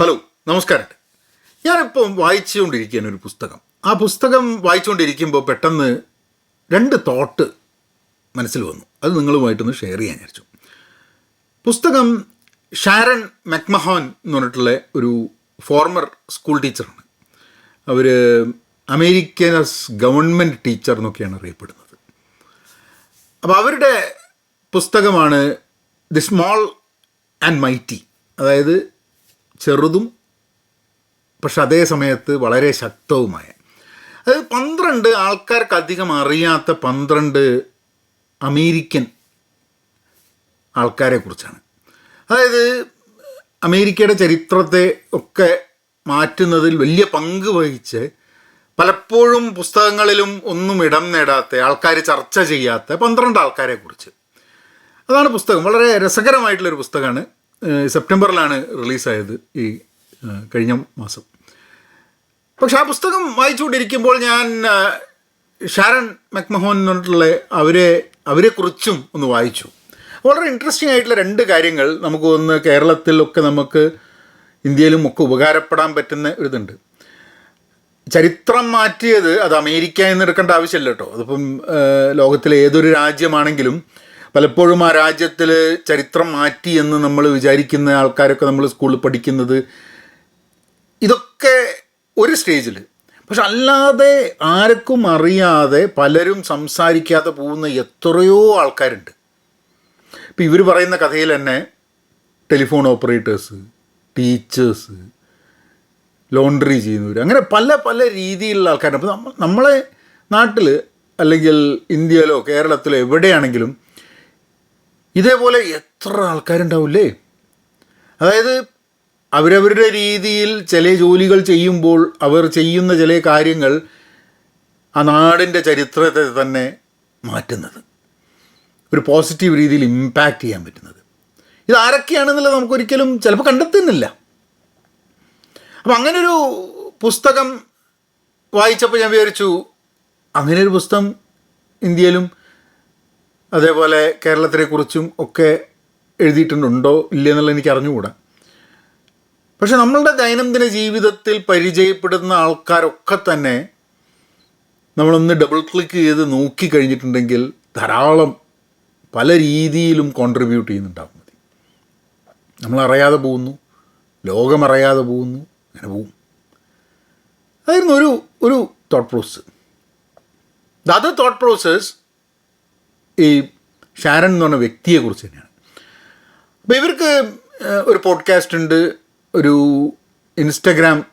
Hello നമസ്കാരം. ഞാനിപ്പം വായിച്ചുകൊണ്ടിരിക്കുകയാണ് ഒരു പുസ്തകം. ആ പുസ്തകം വായിച്ചുകൊണ്ടിരിക്കുമ്പോൾ പെട്ടെന്ന് രണ്ട് തോട്ട് മനസ്സിൽ വന്നു. അത് നിങ്ങളുമായിട്ടൊന്ന് ഷെയർ ചെയ്യാൻ വിചാരിച്ചു. പുസ്തകം ഷാരൺ മെക്മഹോൻ എന്ന് പറഞ്ഞിട്ടുള്ള ഒരു ഫോർമർ സ്കൂൾ ടീച്ചറാണ് അവർ അമേരിക്കനസ് ഗവൺമെന്റ് ടീച്ചർ എന്നൊക്കെയാണ് അറിയപ്പെടുന്നത്. അപ്പോൾ അവരുടെ പുസ്തകമാണ് ദി സ്മോൾ ആൻഡ് മൈറ്റി. അതായത് ചെറുതും പക്ഷെ അതേ സമയത്ത് വളരെ ശക്തവുമായ. അതായത് പന്ത്രണ്ട് ആൾക്കാർക്ക് അധികം അറിയാത്ത പന്ത്രണ്ട് അമേരിക്കൻ ആൾക്കാരെ കുറിച്ചാണ്. അതായത് അമേരിക്കയുടെ ചരിത്രത്തെ ഒക്കെ മാറ്റുന്നതിൽ വലിയ പങ്ക് വഹിച്ച് പലപ്പോഴും പുസ്തകങ്ങളിലും ഒന്നും ഇടം നേടാത്ത ആൾക്കാർ ചർച്ച ചെയ്യാത്ത പന്ത്രണ്ട് ആൾക്കാരെ കുറിച്ച്. അതാണ് പുസ്തകം. വളരെ രസകരമായിട്ടുള്ളൊരു പുസ്തകമാണ്. സെപ്റ്റംബറിലാണ് റിലീസായത് ഈ കഴിഞ്ഞ മാസം. പക്ഷെ ആ പുസ്തകം വായിച്ചുകൊണ്ടിരിക്കുമ്പോൾ ഞാൻ ഷാരൺ മെക്മഹോൻ എന്ന് പറഞ്ഞിട്ടുള്ള അവരെ അവരെക്കുറിച്ചും ഒന്ന് വായിച്ചു. വളരെ ഇൻട്രസ്റ്റിംഗ് ആയിട്ടുള്ള രണ്ട് കാര്യങ്ങൾ നമുക്ക് ഒന്ന് കേരളത്തിലൊക്കെ നമുക്ക് ഇന്ത്യയിലും ഒക്കെ ഉപകാരപ്പെടാൻ പറ്റുന്ന ഒരിതുണ്ട്. ചരിത്രം മാറ്റിയത് അത് അമേരിക്ക എന്ന് എടുക്കേണ്ട ആവശ്യമില്ല കേട്ടോ. അതിപ്പം ലോകത്തിലെ ഏതൊരു രാജ്യമാണെങ്കിലും പലപ്പോഴും ആ രാജ്യത്തിൽ ചരിത്രം മാറ്റി എന്ന് നമ്മൾ വിചാരിക്കുന്ന ആൾക്കാരൊക്കെ നമ്മൾ സ്കൂളിൽ പഠിക്കുന്നത് ഇതൊക്കെ ഒരു സ്റ്റേജിൽ പക്ഷെ അല്ലാതെ ആർക്കും അറിയാതെ പലരും സംസാരിക്കാതെ പോകുന്ന എത്രയോ ആൾക്കാരുണ്ട്. ഇപ്പം ഇവർ പറയുന്ന കഥയിൽ തന്നെ ടെലിഫോൺ ഓപ്പറേറ്റേഴ്സ് ടീച്ചേഴ്സ് ലോണ്ടറി ചെയ്യുന്നവർ അങ്ങനെ പല പല രീതിയിലുള്ള ആൾക്കാരുണ്ട്. അപ്പോൾ നമ്മ നമ്മളെ നാട്ടിൽ അല്ലെങ്കിൽ ഇന്ത്യയിലോ കേരളത്തിലോ എവിടെയാണെങ്കിലും ഇതേപോലെ എത്ര ആൾക്കാരുണ്ടാവില്ലേ? അതായത് അവരവരുടെ രീതിയിൽ ചില ജോലികൾ ചെയ്യുമ്പോൾ അവർ ചെയ്യുന്ന ചില കാര്യങ്ങൾ ആ നാടിന്റെ ചരിത്രത്തെ തന്നെ മാറ്റുന്നത്. ഒരു പോസിറ്റീവ് രീതിയിൽ ഇമ്പാക്റ്റ് ചെയ്യാൻ പറ്റുന്നത്. ഇത് ആരൊക്കെയാണെന്നുള്ളത് നമുക്കൊരിക്കലും ചിലപ്പോൾ കണ്ടെത്തുന്നില്ല. അപ്പം അങ്ങനൊരു പുസ്തകം വായിച്ചപ്പോൾ ഞാൻ വിചാരിച്ചു ഒരു പുസ്തകം ഇന്ത്യയിലും അതേപോലെ കേരളത്തിനെ കുറിച്ചും ഒക്കെ എഴുതിയിട്ടുണ്ടോ ഇല്ല എന്നുള്ളത് എനിക്ക് അറിഞ്ഞുകൂടാ. പക്ഷെ നമ്മളുടെ ദൈനംദിന ജീവിതത്തിൽ പരിചയപ്പെടുന്ന ആൾക്കാരൊക്കെ തന്നെ നമ്മളൊന്ന് ഡബിൾ ക്ലിക്ക് ചെയ്ത് നോക്കി കഴിഞ്ഞിട്ടുണ്ടെങ്കിൽ ധാരാളം പല രീതിയിലും കോൺട്രിബ്യൂട്ട് ചെയ്യുന്നുണ്ടാകും മതി നമ്മളറിയാതെ പോകുന്നു ലോകമറിയാതെ പോകുന്നു അങ്ങനെ പോവും അതായിരുന്നു ഒരു ഒരു thought process the other thought process ഈ ഷാരൻ എന്ന് പറഞ്ഞ വ്യക്തിയെക്കുറിച്ച് തന്നെയാണ്. അപ്പോൾ ഇവർക്ക് ഒരു പോഡ്കാസ്റ്റ് ഉണ്ട് ഒരു ഇൻസ്റ്റഗ്രാം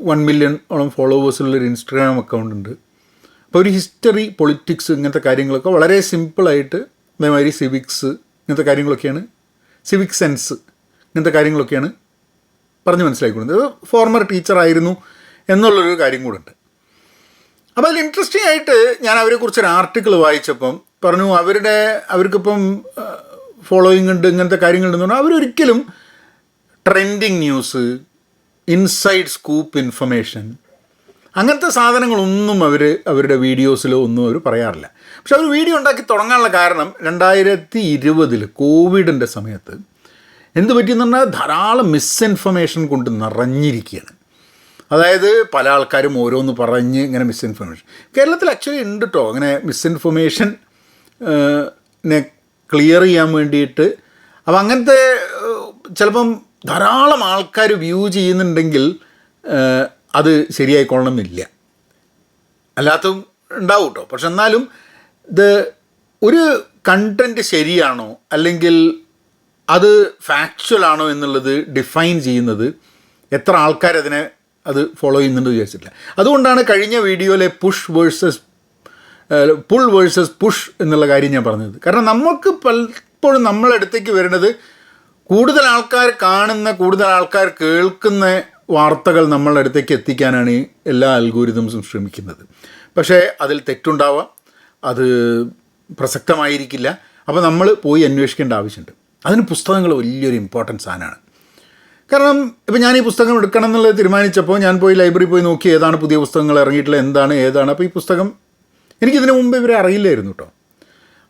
വൺ മില്യൺ ഓളം ഫോളോവേഴ്സുള്ളൊരു ഇൻസ്റ്റഗ്രാം അക്കൗണ്ട് ഉണ്ട്. അപ്പോൾ ഒരു ഹിസ്റ്ററി പൊളിറ്റിക്സ് ഇങ്ങനത്തെ കാര്യങ്ങളൊക്കെ വളരെ സിമ്പിളായിട്ട് അതേമാതിരി സിവിക്സ് ഇങ്ങനത്തെ കാര്യങ്ങളൊക്കെയാണ് സിവിക് സെൻസ് ഇങ്ങനത്തെ കാര്യങ്ങളൊക്കെയാണ് പറഞ്ഞ് മനസ്സിലാക്കിക്കൊടുക്കുന്നത്. അത് ഫോർമർ ടീച്ചറായിരുന്നു എന്നുള്ളൊരു കാര്യം കൂടെ ഉണ്ട്. അപ്പോൾ അതിൽ ഇൻട്രസ്റ്റിംഗ് ആയിട്ട് ഞാൻ അവരെക്കുറിച്ച് ഒരു ആർട്ടിക്കിൾ വായിച്ചപ്പം പറഞ്ഞു അവരുടെ അവർക്കിപ്പം ഫോളോയിങ് ഉണ്ട് ഇങ്ങനത്തെ കാര്യങ്ങളുണ്ടെന്ന് പറഞ്ഞാൽ അവരൊരിക്കലും trending news inside scoop information അങ്ങനത്തെ സാധനങ്ങളൊന്നും അവർ അവരുടെ വീഡിയോസിലോ ഒന്നും അവർ പറയാറില്ല. പക്ഷെ അവർ വീഡിയോ ഉണ്ടാക്കി തുടങ്ങാനുള്ള കാരണം രണ്ടായിരത്തി ഇരുപതിൽ കോവിഡിന്റെ സമയത്ത് എന്ത് പറ്റിയെന്ന് പറഞ്ഞാൽ ധാരാളം മിസ്ഇൻഫർമേഷൻ കൊണ്ട് നിറഞ്ഞിരിക്കുകയാണ്. അതായത് പല ആൾക്കാരും ഓരോന്ന് പറഞ്ഞ് ഇങ്ങനെ മിസ്ഇൻഫർമേഷൻ കേരളത്തിൽ ആക്ച്വലി ഉണ്ട് കേട്ടോ അങ്ങനെ മിസ്ഇൻഫർമേഷൻ ക്ലിയർ ചെയ്യാൻ വേണ്ടിയിട്ട്. അപ്പം അങ്ങനത്തെ ചിലപ്പം ധാരാളം ആൾക്കാർ വ്യൂ ചെയ്യുന്നുണ്ടെങ്കിൽ അത് ശരിയായിക്കൊള്ളണമെന്നില്ല അല്ലാത്തതും ഉണ്ടാവും കേട്ടോ പക്ഷെ എന്നാലും ഇത് ഒരു കണ്ടന്റ് ശരിയാണോ അല്ലെങ്കിൽ അത് ഫാക്ച്വൽ ആണോ എന്നുള്ളത് ഡിഫൈൻ ചെയ്യുന്നത് എത്ര ആൾക്കാരതിനെ അത് ഫോളോ ചെയ്യുന്നുണ്ട് വിചാരിച്ചിട്ടില്ല. അതുകൊണ്ടാണ് കഴിഞ്ഞ വീഡിയോയിലെ push versus pull versus push എന്നുള്ള കാര്യം ഞാൻ പറഞ്ഞത്. കാരണം നമുക്ക് പലപ്പോഴും നമ്മളെ അടുത്തേക്ക് വരുന്നത് കൂടുതൽ ആൾക്കാർ കാണുന്ന കൂടുതൽ ആൾക്കാർ കേൾക്കുന്ന വാർത്തകൾ നമ്മളുടെ അടുത്തേക്ക് എത്തിക്കാനാണ് എല്ലാ അൽഗോരിതംസും ശ്രമിക്കുന്നത്. പക്ഷേ അതിൽ തെറ്റുണ്ടാവാം അത് പ്രസക്തമായിരിക്കില്ല. അപ്പോൾ നമ്മൾ പോയി അന്വേഷിക്കേണ്ട ആവശ്യമുണ്ട്. അതിന് പുസ്തകങ്ങൾ വലിയൊരു ഇമ്പോർട്ടന്റ് സാധനമാണ്. കാരണം ഇപ്പം ഞാൻ ഈ പുസ്തകം എടുക്കണം എന്നുള്ളത് തീരുമാനിച്ചപ്പോൾ ഞാൻ പോയി ലൈബ്രറി പോയി നോക്കി ഏതാണ് പുതിയ പുസ്തകങ്ങൾ ഇറങ്ങിയിട്ടുള്ളത് എന്താണ് ഏതാണ്. അപ്പോൾ ഈ പുസ്തകം എനിക്കിതിനു മുമ്പ് ഇവരെ അറിയില്ലായിരുന്നു കേട്ടോ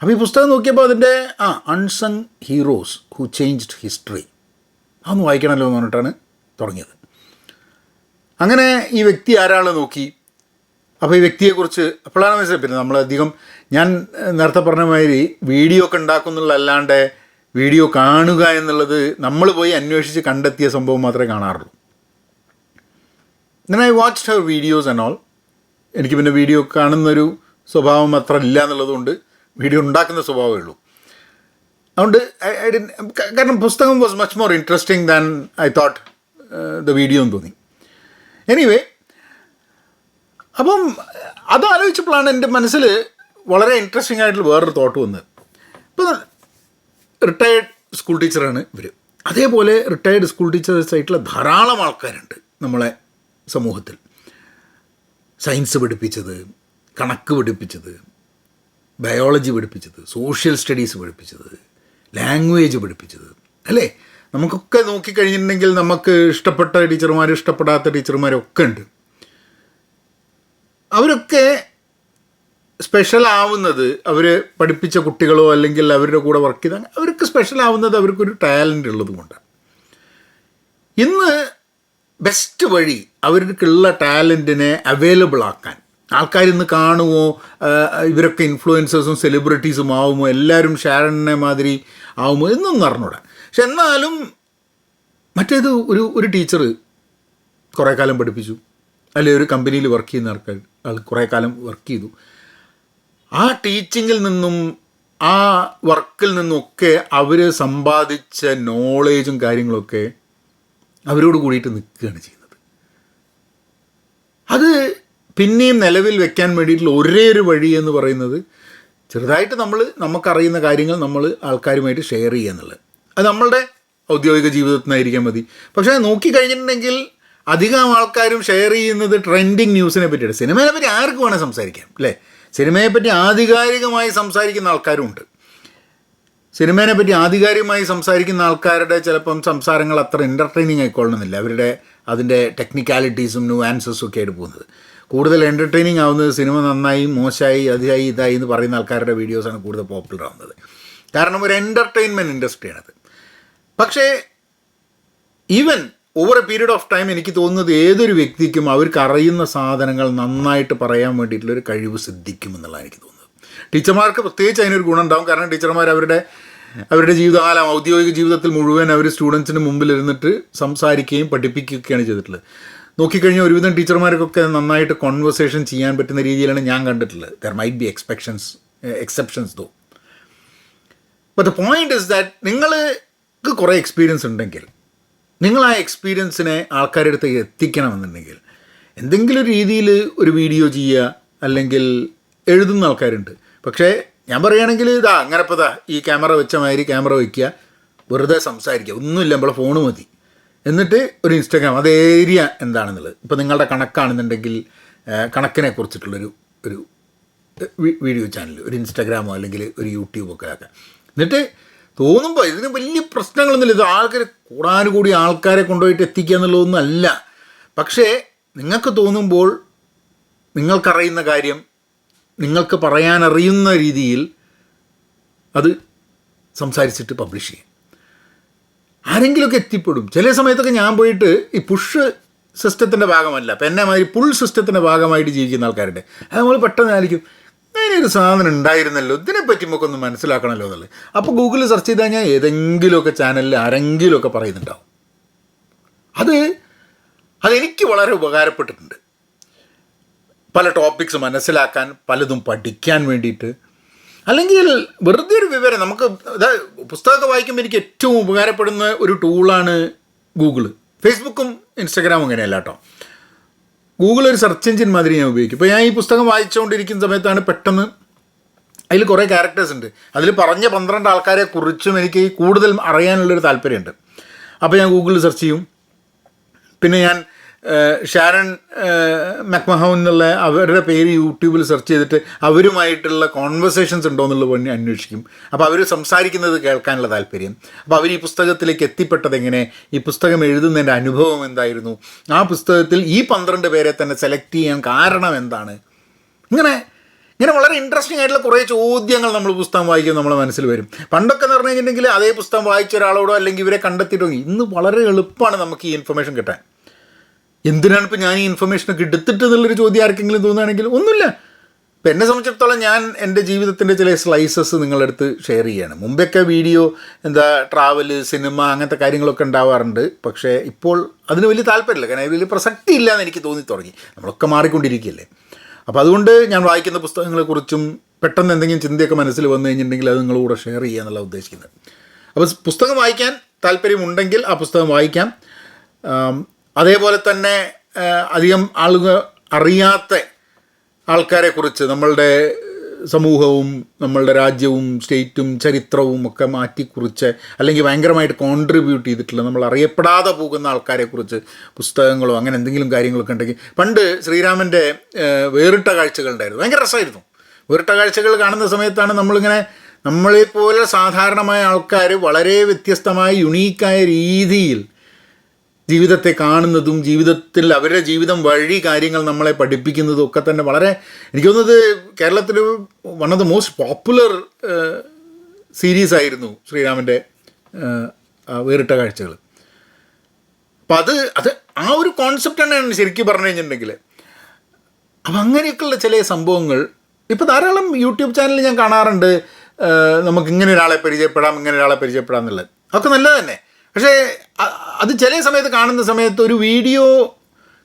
അപ്പോൾ ഈ പുസ്തകം നോക്കിയപ്പോൾ അതിന്റെ ആ unsung heroes who changed history അതൊന്ന് വായിക്കണമല്ലോ എന്ന് പറഞ്ഞിട്ടാണ് തുടങ്ങിയത്. അങ്ങനെ ഈ വ്യക്തി ആരാളെ നോക്കി? അപ്പോൾ ഈ വ്യക്തിയെക്കുറിച്ച് അപ്പോഴാണ് മനസ്സിലായി പിന്നെ നമ്മളധികം ഞാൻ നേരത്തെ പറഞ്ഞ മാതിരി വീഡിയോ ഒക്കെ ഉണ്ടാക്കുന്നുള്ളല്ലാണ്ട് വീഡിയോ കാണുക എന്നുള്ളത് നമ്മൾ പോയി അന്വേഷിച്ച് കണ്ടെത്തിയ സംഭവം മാത്രമേ കാണാറുള്ളൂ. Then I watch her videos and all എനിക്ക് പിന്നെ വീഡിയോ കാണുന്നൊരു സ്വഭാവം അത്ര ഇല്ല എന്നുള്ളതുകൊണ്ട് വീഡിയോ ഉണ്ടാക്കുന്ന സ്വഭാവമേ ഉള്ളൂ. അതുകൊണ്ട് ഐ I കാരണം പുസ്തകം was much more interesting than I thought the video എന്ന് തോന്നി. എനിവേ അപ്പം അത് ആലോചിച്ചപ്പോഴാണ് എന്റെ മനസ്സിൽ വളരെ ഇൻട്രസ്റ്റിംഗ് ആയിട്ടുള്ള വേറൊരു തോട്ട് വന്നത്. ഇപ്പോൾ റിട്ടയേർഡ് സ്കൂൾ ടീച്ചറാണ് ഇവർ അതേപോലെ റിട്ടയേർഡ് സ്കൂൾ ടീച്ചേഴ്സ് ആയിട്ടുള്ള ധാരാളം ആൾക്കാരുണ്ട് നമ്മളെ സമൂഹത്തിൽ. സയൻസ് പഠിപ്പിച്ചത് കണക്ക് പഠിപ്പിച്ചത് ബയോളജി പഠിപ്പിച്ചത് സോഷ്യൽ സ്റ്റഡീസ് പഠിപ്പിച്ചത് ലാംഗ്വേജ് പഠിപ്പിച്ചത് അല്ലേ? നമുക്കൊക്കെ നോക്കിക്കഴിഞ്ഞിട്ടുണ്ടെങ്കിൽ നമുക്ക് ഇഷ്ടപ്പെട്ട ടീച്ചർമാർ ഇഷ്ടപ്പെടാത്ത ടീച്ചർമാരൊക്കെ ഉണ്ട്. അവരൊക്കെ സ്പെഷ്യൽ ആവുന്നത് അവർ പഠിപ്പിച്ച കുട്ടികളോ അല്ലെങ്കിൽ അവരുടെ കൂടെ വർക്ക് ചെയ്ത അവർക്ക് സ്പെഷ്യൽ ആവുന്നത് അവർക്കൊരു ടാലന്റ് ഉള്ളത് കൊണ്ടാണ്. ഇന്ന് ബെസ്റ്റ് വഴി അവർക്കുള്ള ടാലന്റിനെ അവൈലബിൾ ആക്കാൻ ആൾക്കാർ ഇന്ന് കാണുമോ ഇവരൊക്കെ ഇൻഫ്ലുവൻസേഴ്സും സെലിബ്രിറ്റീസും ആവുമോ എല്ലാവരും ഷാരണിനെ മാതിരി ആവുമോ എന്നൊന്നും അറിഞ്ഞൂടാ. പക്ഷെ എന്നാലും മറ്റേത് ഒരു ഒരു ടീച്ചർ കുറേ കാലം പഠിപ്പിച്ചു. അല്ലെ ഒരു കമ്പനിയിൽ വർക്ക് ചെയ്യുന്ന ആൾക്കാർ ആൾ കുറേ കാലം വർക്ക് ചെയ്തു. ആ ടീച്ചിങ്ങിൽ നിന്നും ആ വർക്കിൽ നിന്നൊക്കെ അവർ സമ്പാദിച്ച നോളേജും കാര്യങ്ങളൊക്കെ അവരോട് കൂടിയിട്ട് നിൽക്കുകയാണ് ചെയ്യുന്നത്. അത് പിന്നെയും നിലവിൽ വെക്കാൻ വേണ്ടിയിട്ടുള്ള ഒരേ ഒരു വഴി എന്ന് പറയുന്നത് ചെറുതായിട്ട് നമ്മൾ നമുക്കറിയുന്ന കാര്യങ്ങൾ നമ്മൾ ആൾക്കാരുമായിട്ട് ഷെയർ ചെയ്യുക എന്നുള്ളത്. അത് നമ്മളുടെ ഔദ്യോഗിക ജീവിതത്തിനായിരിക്കാൻ മതി. പക്ഷേ നോക്കിക്കഴിഞ്ഞിട്ടുണ്ടെങ്കിൽ അധികം ആൾക്കാരും ഷെയർ ചെയ്യുന്നത് ട്രെൻഡിങ് ന്യൂസിനെ പറ്റിയാണ്. സിനിമയെ പറ്റി ആർക്ക് വേണേൽ സംസാരിക്കാം അല്ലേ? സിനിമയെ പറ്റി ആധികാരികമായി സംസാരിക്കുന്ന ആൾക്കാരും ഉണ്ട് സിനിമേനെ പറ്റി ആധികാരികമായി സംസാരിക്കുന്ന ആൾക്കാരുടെ ചിലപ്പം സംസാരങ്ങൾ അത്ര എന്റർടൈനിങ് ആയിക്കൊള്ളണമെന്നില്ല. അവരുടെ അതിന്റെ ടെക്നിക്കാലിറ്റീസും ന്യൂആൻസസും ഒക്കെ ആയിട്ട് പോകുന്നത്. കൂടുതൽ എന്റർടൈനിങ് ആവുന്നത് സിനിമ നന്നായി മോശമായി അതിയായി ഇതായി എന്ന് പറയുന്ന ആൾക്കാരുടെ വീഡിയോസാണ് കൂടുതൽ പോപ്പുലർ ആവുന്നത്. കാരണം ഒരു എന്റർടൈൻമെന്റ് ഇൻഡസ്ട്രിയാണത് പക്ഷേ even over a period of time എനിക്ക് തോന്നുന്നത് ഏതൊരു വ്യക്തിക്കും അവർക്ക് അറിയുന്ന സാധനങ്ങൾ നന്നായിട്ട് പറയാൻ വേണ്ടിയിട്ടുള്ളൊരു കഴിവ് സിദ്ധിക്കും എന്നുള്ളതാണ് എനിക്ക് തോന്നുന്നത്. ടീച്ചർമാർക്ക് പ്രത്യേകിച്ച് അതിനൊരു ഗുണം ഉണ്ടാവും. കാരണം ടീച്ചർമാർ അവരുടെ അവരുടെ ജീവിതകാലം ഔദ്യോഗിക ജീവിതത്തിൽ മുഴുവൻ അവർ സ്റ്റുഡൻസിന് മുമ്പിൽ ഇരുന്നിട്ട് സംസാരിക്കുകയും പഠിപ്പിക്കുകയൊക്കെയാണ് ചെയ്തിട്ടുള്ളത്. നോക്കിക്കഴിഞ്ഞാൽ ഒരുവിധം ടീച്ചർമാർക്കൊക്കെ നന്നായിട്ട് കോൺവെർസേഷൻ ചെയ്യാൻ പറ്റുന്ന രീതിയിലാണ് ഞാൻ കണ്ടിട്ടുള്ളത്. There might be expectations exceptions though but the point is that നിങ്ങൾക്ക് കുറേ എക്സ്പീരിയൻസ് ഉണ്ടെങ്കിൽ നിങ്ങൾ ആ എക്സ്പീരിയൻസിനെ ആൾക്കാരുടെ അടുത്ത് എത്തിക്കണമെന്നുണ്ടെങ്കിൽ എന്തെങ്കിലും രീതിയിൽ ഒരു വീഡിയോ ചെയ്യുക അല്ലെങ്കിൽ എഴുതുന്ന ആൾക്കാരുണ്ട്. പക്ഷേ ഞാൻ പറയുകയാണെങ്കിൽ ഇതാ അങ്ങനെ ഇപ്പോൾ ഈ ക്യാമറ വെച്ച മാതിരി ക്യാമറ വയ്ക്കുക വെറുതെ സംസാരിക്കുക ഒന്നുമില്ല നമ്മളെ ഫോണ് മതി. എന്നിട്ട് ഒരു ഇൻസ്റ്റാഗ്രാം അത് ഏരിയ എന്താണെന്നുള്ളത്. ഇപ്പോൾ നിങ്ങളുടെ കണക്കാണെന്നുണ്ടെങ്കിൽ കണക്കിനെ കുറിച്ചിട്ടുള്ളൊരു ഒരു വീഡിയോ ചാനൽ ഒരു ഇൻസ്റ്റാഗ്രാമോ അല്ലെങ്കിൽ ഒരു യൂട്യൂബോ ഒക്കെ ആക്കാം. എന്നിട്ട് തോന്നുമ്പോൾ ഇതിന് വലിയ പ്രശ്നങ്ങളൊന്നുമില്ല. ഇത് ആൾക്കാർ കൂടാനുകൂടി ആൾക്കാരെ കൊണ്ടുപോയിട്ട് എത്തിക്കുക എന്നുള്ളതൊന്നും അല്ല. പക്ഷേ നിങ്ങൾക്ക് തോന്നുമ്പോൾ നിങ്ങൾക്കറിയുന്ന കാര്യം നിങ്ങൾക്ക് പറയാനറിയുന്ന രീതിയിൽ അത് സംസാരിച്ചിട്ട് പബ്ലിഷ് ചെയ്യും. ആരെങ്കിലുമൊക്കെ എത്തിപ്പെടും. ചില സമയത്തൊക്കെ ഞാൻ പോയിട്ട് ഈ പുഷ് സിസ്റ്റത്തിന്റെ ഭാഗമല്ല. അപ്പം എന്നെ മാതിരി പുൾ സിസ്റ്റത്തിന്റെ ഭാഗമായിട്ട് ജീവിക്കുന്ന ആൾക്കാരുണ്ട്. അത് നമ്മൾ പെട്ടെന്ന് ആയിരിക്കും ഒരു സാധനം ഉണ്ടായിരുന്നല്ലോ. ഇതിനെ പറ്റി നമുക്കൊന്ന് മനസ്സിലാക്കണമല്ലോ എന്നുള്ളത്. അപ്പോൾ ഗൂഗിളിൽ സെർച്ച് ചെയ്ത് കഴിഞ്ഞാൽ ഏതെങ്കിലുമൊക്കെ ചാനലിൽ ആരെങ്കിലുമൊക്കെ പറയുന്നുണ്ടാവും. അത് അതെനിക്ക് വളരെ ഉപകാരപ്പെട്ടിട്ടുണ്ട്. പല ടോപ്പിക്സ് മനസ്സിലാക്കാൻ പലതും പഠിക്കാൻ വേണ്ടിയിട്ട് അല്ലെങ്കിൽ വെറുതെ ഒരു വിവരം നമുക്ക് പുസ്തകമൊക്കെ വായിക്കുമ്പോൾ എനിക്ക് ഏറ്റവും ഉപകാരപ്പെടുന്ന ഒരു ടൂളാണ് ഗൂഗിൾ ഫേസ്ബുക്കും ഇൻസ്റ്റാഗ്രാമും അങ്ങനെയല്ല കേട്ടോ. ഗൂഗിൾ ഒരു സെർച്ച് എഞ്ചിൻ മാതിരി ഞാൻ ഉപയോഗിക്കും. ഇപ്പോൾ ഞാൻ ഈ പുസ്തകം വായിച്ചുകൊണ്ടിരിക്കുന്ന സമയത്താണ് പെട്ടെന്ന് അതിൽ കുറേ ക്യാരക്ടേഴ്സ് ഉണ്ട്. അതിൽ പറഞ്ഞ പന്ത്രണ്ട് ആൾക്കാരെ കുറിച്ചും എനിക്ക് കൂടുതൽ അറിയാനുള്ളൊരു താല്പര്യമുണ്ട്. അപ്പോൾ ഞാൻ ഗൂഗിളിൽ സെർച്ച് ചെയ്യും. പിന്നെ ഞാൻ ഷാരൺ മക്മഹോൻ എന്നുള്ള അവരുടെ പേര് യൂട്യൂബിൽ സെർച്ച് ചെയ്തിട്ട് അവരുമായിട്ടുള്ള കോൺവെർസേഷൻസ് ഉണ്ടോ എന്നുള്ളത് പണി അന്വേഷിക്കും. അപ്പോൾ അവർ സംസാരിക്കുന്നത് കേൾക്കാനുള്ള താല്പര്യം. അപ്പോൾ അവർ ഈ പുസ്തകത്തിലേക്ക് എത്തിപ്പെട്ടത് എങ്ങനെ? ഈ പുസ്തകം എഴുതുന്നതിന്റെ അനുഭവം എന്തായിരുന്നു? ആ പുസ്തകത്തിൽ ഈ പന്ത്രണ്ട് പേരെ തന്നെ സെലക്ട് ചെയ്യാൻ കാരണം എന്താണ്? ഇങ്ങനെ ഇങ്ങനെ വളരെ ഇൻട്രസ്റ്റിംഗ് ആയിട്ടുള്ള കുറേ ചോദ്യങ്ങൾ നമ്മൾ പുസ്തകം വായിക്കുമ്പോൾ നമ്മുടെ മനസ്സിൽ വരും. പണ്ടൊക്കെ എന്ന് പറഞ്ഞു കഴിഞ്ഞിട്ടുണ്ടെങ്കിൽ അതേ പുസ്തകം വായിച്ച ഒരാളോടോ അല്ലെങ്കിൽ ഇവരെ കണ്ടെത്തിയിട്ടോ ഇന്ന് വളരെ എളുപ്പമാണ് നമുക്ക് ഈ ഇൻഫർമേഷൻ കിട്ടാൻ. എന്തിനാണ് ഇപ്പോൾ ഞാൻ ഈ ഇൻഫർമേഷനൊക്കെ എടുത്തിട്ട് എന്നുള്ളൊരു ചോദ്യം ആർക്കെങ്കിലും തോന്നുകയാണെങ്കിൽ ഒന്നുമില്ല. ഇപ്പം എന്നെ സംബന്ധിച്ചിടത്തോളം ഞാൻ എന്റെ ജീവിതത്തിന്റെ ചില സ്ലൈസസ് നിങ്ങളടുത്ത് ഷെയർ ചെയ്യാണ് മുമ്പൊക്കെ വീഡിയോ എന്താ ട്രാവൽ സിനിമ അങ്ങനത്തെ കാര്യങ്ങളൊക്കെ ഉണ്ടാവാറുണ്ട്. പക്ഷേ ഇപ്പോൾ അതിന് വലിയ താല്പര്യമില്ല. കാരണം വലിയ പ്രസക്തി ഇല്ല എന്ന് എനിക്ക് തോന്നി തുടങ്ങി. നമ്മളൊക്കെ മാറിക്കൊണ്ടിരിക്കുകയല്ലേ. അപ്പോൾ അതുകൊണ്ട് ഞാൻ വായിക്കുന്ന പുസ്തകങ്ങളെക്കുറിച്ചും പെട്ടെന്ന് എന്തെങ്കിലും ചിന്തയൊക്കെ മനസ്സിൽ വന്നു കഴിഞ്ഞിട്ടുണ്ടെങ്കിൽ അത് നിങ്ങളുടെ ഷെയർ ചെയ്യുക എന്നുള്ള ഉദ്ദേശിക്കുന്നത്. അപ്പോൾ പുസ്തകം വായിക്കാൻ താല്പര്യമുണ്ടെങ്കിൽ ആ പുസ്തകം വായിക്കാം. അതേപോലെ തന്നെ അധികം ആളുകൾ അറിയാത്ത ആൾക്കാരെക്കുറിച്ച് നമ്മളുടെ സമൂഹവും നമ്മളുടെ രാജ്യവും സ്റ്റേറ്റും ചരിത്രവും ഒക്കെ മാറ്റിക്കുറിച്ച് അല്ലെങ്കിൽ ഭയങ്കരമായിട്ട് കോൺട്രിബ്യൂട്ട് ചെയ്തിട്ടുള്ള നമ്മൾ അറിയപ്പെടാതെ പോകുന്ന ആൾക്കാരെക്കുറിച്ച് പുസ്തകങ്ങളോ അങ്ങനെ എന്തെങ്കിലും കാര്യങ്ങളൊക്കെ ഉണ്ടെങ്കിൽ പണ്ട് ശ്രീരാമന്റെ വേറിട്ട കാഴ്ചകളുണ്ടായിരുന്നു ഭയങ്കര രസമായിരുന്നു. വേറിട്ട കാഴ്ചകൾ കാണുന്ന സമയത്താണ് നമ്മളിങ്ങനെ നമ്മളെപ്പോലെ സാധാരണമായ ആൾക്കാർ വളരെ വ്യത്യസ്തമായ യുണീക്കായ രീതിയിൽ ജീവിതത്തെ കാണുന്നതും ജീവിതത്തിൽ അവരുടെ ജീവിതം വഴി കാര്യങ്ങൾ നമ്മളെ പഠിപ്പിക്കുന്നതും ഒക്കെ തന്നെ വളരെ എനിക്ക് തോന്നുന്നത് കേരളത്തിൽ one of the most popular series ആയിരുന്നു ശ്രീരാമന്റെ വേറിട്ട കാഴ്ചകൾ അപ്പം അത് അത് ആ ഒരു കോൺസെപ്റ്റ് തന്നെയാണ് ശരിക്കും പറഞ്ഞു കഴിഞ്ഞിട്ടുണ്ടെങ്കിൽ അപ്പം അങ്ങനെയൊക്കെയുള്ള ചില സംഭവങ്ങൾ ഇപ്പോൾ ധാരാളം യൂട്യൂബ് ചാനൽ ഞാൻ കാണാറുണ്ട് നമുക്ക് ഇങ്ങനെ ഒരാളെ പരിചയപ്പെടാം ഇങ്ങനെ ഒരാളെ പരിചയപ്പെടാം എന്നുള്ളത്. അതൊക്കെ നല്ലത് തന്നെ. പക്ഷേ അത് ചില സമയത്ത് കാണുന്ന സമയത്ത് ഒരു വീഡിയോ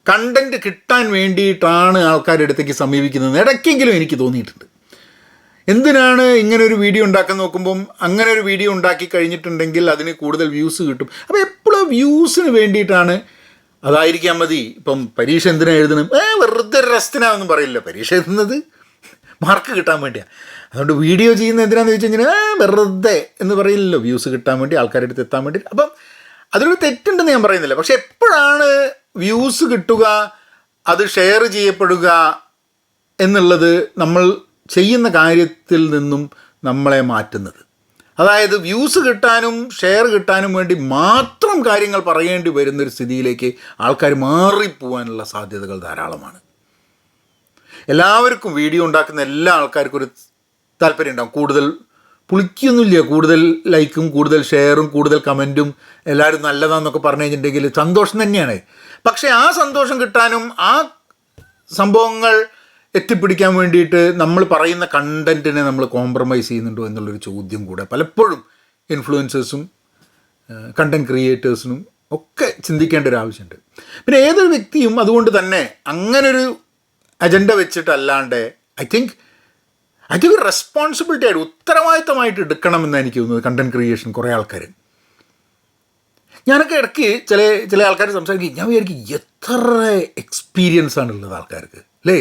കണ്ടന്റ് കിട്ടാൻ വേണ്ടിയിട്ടാണ് ആൾക്കാരുടെ അടുത്തേക്ക് സമീപിക്കുന്നത്. ഇടയ്ക്കെങ്കിലും എനിക്ക് തോന്നിയിട്ടുണ്ട്. എന്തിനാണ് ഇങ്ങനെ ഒരു വീഡിയോ ഉണ്ടാക്കാൻ നോക്കുമ്പം അങ്ങനെ ഒരു വീഡിയോ ഉണ്ടാക്കി കഴിഞ്ഞിട്ടുണ്ടെങ്കിൽ അതിന് കൂടുതൽ വ്യൂസ് കിട്ടും? അപ്പോൾ എപ്പോഴും വ്യൂസിന് വേണ്ടിയിട്ടാണ് അതായിരിക്കാൻ മതി. ഇപ്പം പരീക്ഷ എന്തിനാണ് എഴുതണം? ഏ വെറുതെ രസത്തിനാണെന്നും പറയില്ല. പരീക്ഷ എഴുതുന്നത് മാർക്ക് കിട്ടാൻ വേണ്ടിയാണ് അതുകൊണ്ട് വീഡിയോ ചെയ്യുന്ന എന്തിനാന്ന് ചോദിച്ചു കഴിഞ്ഞാൽ വെറുതെ എന്ന് പറയില്ലല്ലോ. വ്യൂസ് കിട്ടാൻ വേണ്ടി ആൾക്കാരുടെ അടുത്ത് എത്താൻ വേണ്ടി. അപ്പം അതൊരു തെറ്റുണ്ടെന്ന് ഞാൻ പറയുന്നില്ല. പക്ഷെ എപ്പോഴാണ് വ്യൂസ് കിട്ടുക അത് ഷെയർ ചെയ്യപ്പെടുക എന്നുള്ളത് നമ്മൾ ചെയ്യുന്ന കാര്യത്തിൽ നിന്നും നമ്മളെ മാറ്റുന്നത്. അതായത് വ്യൂസ് കിട്ടാനും ഷെയർ കിട്ടാനും വേണ്ടി മാത്രം കാര്യങ്ങൾ പറയേണ്ടി വരുന്നൊരു സ്ഥിതിയിലേക്ക് ആൾക്കാർ മാറിപ്പോവാനുള്ള സാധ്യതകൾ ധാരാളമാണ്. എല്ലാവർക്കും വീഡിയോ ഉണ്ടാക്കുന്ന എല്ലാ ആൾക്കാർക്കും ഒരു താല്പര്യം ഉണ്ടാവും കൂടുതൽ പുളിക്കൊന്നുമില്ല. കൂടുതൽ ലൈക്കും കൂടുതൽ ഷെയറും കൂടുതൽ കമന്റും എല്ലാവരും നല്ലതാണെന്നൊക്കെ പറഞ്ഞു കഴിഞ്ഞിട്ടുണ്ടെങ്കിൽ സന്തോഷം തന്നെയാണ്. പക്ഷേ ആ സന്തോഷം കിട്ടാനും ആ സംഭവങ്ങൾ എത്തിപ്പിടിക്കാൻ വേണ്ടിയിട്ട് നമ്മൾ പറയുന്ന കണ്ടന്റിനെ നമ്മൾ കോംപ്രമൈസ് ചെയ്യുന്നുണ്ടോ എന്നുള്ളൊരു ചോദ്യം കൂടെ പലപ്പോഴും ഇൻഫ്ലുവൻസേഴ്സും കണ്ടന്റ് ക്രിയേറ്റേഴ്സിനും ഒക്കെ ചിന്തിക്കേണ്ട ഒരു ആവശ്യമുണ്ട്. പിന്നെ ഏതൊരു വ്യക്തിയും അതുകൊണ്ട് തന്നെ അങ്ങനൊരു അജണ്ട വെച്ചിട്ടല്ലാണ്ട് ഐ തിങ്ക് ഒരു റെസ്പോൺസിബിലിറ്റി ആയിട്ട് ഉത്തരവാദിത്തമായിട്ട് എടുക്കണമെന്ന് എനിക്ക് തോന്നുന്നത് കണ്ടന്റ് ക്രിയേഷൻ കുറേ ആൾക്കാർ ഞാനൊക്കെ ഇടയ്ക്ക് ചില ചില ആൾക്കാർ സംസാരിക്കും. ഞാൻ വിചാരിക്കും എത്ര എക്സ്പീരിയൻസ് ആണുള്ളത് ആൾക്കാർക്ക് അല്ലേ?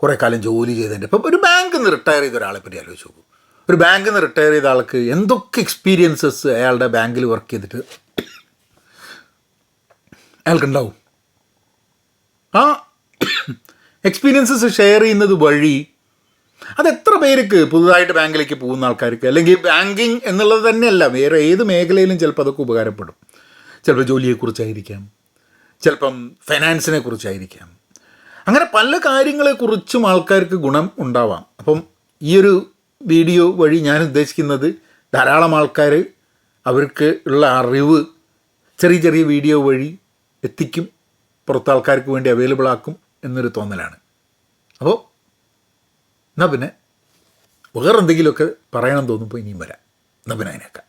കുറേ കാലം ജോലി ചെയ്തതിന്റെ ഇപ്പം ഒരു ബാങ്കിൽ നിന്ന് റിട്ടയർ ചെയ്ത ഒരാളെ പറ്റി ആലോചിച്ച് നോക്കും. ഒരു ബാങ്കിൽ നിന്ന് റിട്ടയർ ചെയ്ത ആൾക്ക് എന്തൊക്കെ എക്സ്പീരിയൻസസ് അയാളുടെ ബാങ്കിൽ വർക്ക് ചെയ്തിട്ട് അയാൾക്കുണ്ടാവും? ആ എക്സ്പീരിയൻസസ് ഷെയർ ചെയ്യുന്നത് വഴി അത് എത്ര പേർക്ക് പുതുതായിട്ട് ബാങ്കിലേക്ക് പോകുന്ന ആൾക്കാർക്ക്? അല്ലെങ്കിൽ ബാങ്കിങ് എന്നുള്ളത് തന്നെയല്ല വേറെ ഏത് മേഖലയിലും ചിലപ്പോൾ അതൊക്കെ ഉപകാരപ്പെടും. ചിലപ്പോൾ ജോലിയെക്കുറിച്ചായിരിക്കാം. ചിലപ്പം ഫൈനാൻസിനെ കുറിച്ചായിരിക്കാം അങ്ങനെ പല കാര്യങ്ങളെക്കുറിച്ചും ആൾക്കാർക്ക് ഗുണം ഉണ്ടാവാം. അപ്പം ഈ ഒരു വീഡിയോ വഴി ഞാൻ ഉദ്ദേശിക്കുന്നത് ധാരാളം ആൾക്കാർ അവർക്ക് ഉള്ള അറിവ് ചെറിയ ചെറിയ വീഡിയോ വഴി എത്തിക്കും പുറത്ത് ആൾക്കാർക്ക് വേണ്ടി അവൈലബിൾ ആക്കും എന്നൊരു തോന്നലാണ്. അപ്പോൾ എന്നാൽ പിന്നെ വേറെ എന്തെങ്കിലുമൊക്കെ പറയണം തോന്നുമ്പോൾ ഇനിയും വരാം. എന്നാൽ പിന്നെ അതിനേക്കാം